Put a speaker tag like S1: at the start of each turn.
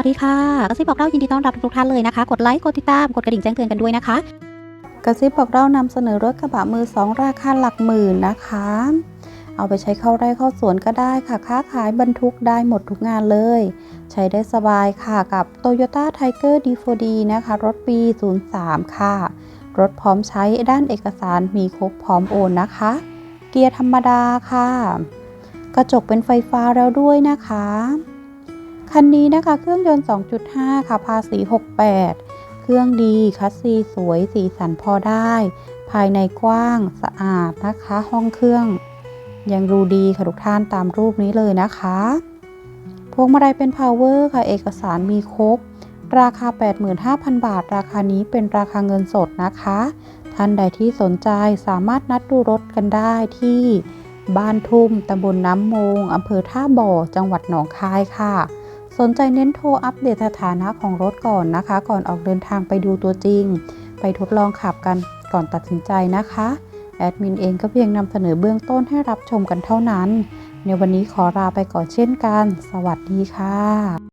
S1: วัสดีค่ะกระซิบบอกเล่ายินดีต้อนรับทุกท่านเลยนะคะ กดไลค์ กดติดตาม กดกระดิ่งแจ้งเตือนกันด้วยนะคะ
S2: กระซิบบอกเรานำเสนอรถกระบะมือสองราคาหลักหมื่นนะคะ เอาไปใช้เข้าไร่เข้าสวนก็ได้ค่ะ ค้าขายบรรทุกได้หมดทุกงานเลย ใช้ได้สบายค่ะกับ Toyota Tiger D4D นะคะ รถปี 03 ค่ะ รถพร้อมใช้ด้านเอกสารมีครบพร้อมโอนนะคะ เกียร์ธรรมดาค่ะ กระจกเป็นไฟฟ้าแล้วด้วยนะคะ คันนี้นะคะ เครื่องยนต์ 2.5 ค่ะ ภาษี 68 เครื่องดี คัสซีสวย สีสันพอได้ ภายในกว้าง สะอาดนะคะ ห้องเครื่อง ยังดูดีค่ะทุกท่านตามรูปนี้เลยนะคะ พวงมาลัยเป็น power ค่ะ เอกสารมีครบ ราคา 85,000 บาท ราคานี้เป็นราคาเงินสดนะคะ ท่านใดที่สนใจสามารถนัดดูรถกันได้ที่บ้านทุ่มตำบลน้ำมงอำเภอท่าบ่อ จังหวัดหนองคายค่ะ สนใจเน้นโทรอัปเดตสถานะของรถก่อนนะคะ ก่อนออกเดินทางไปดูตัวจริง ไปทดลองขับกันก่อนตัดสินใจนะคะแอดมินเองก็เพียงนำเสนอเบื้องต้นให้รับชมกันเท่านั้น ในวันนี้ขอลาไปก่อนเช่นกัน สวัสดีค่ะ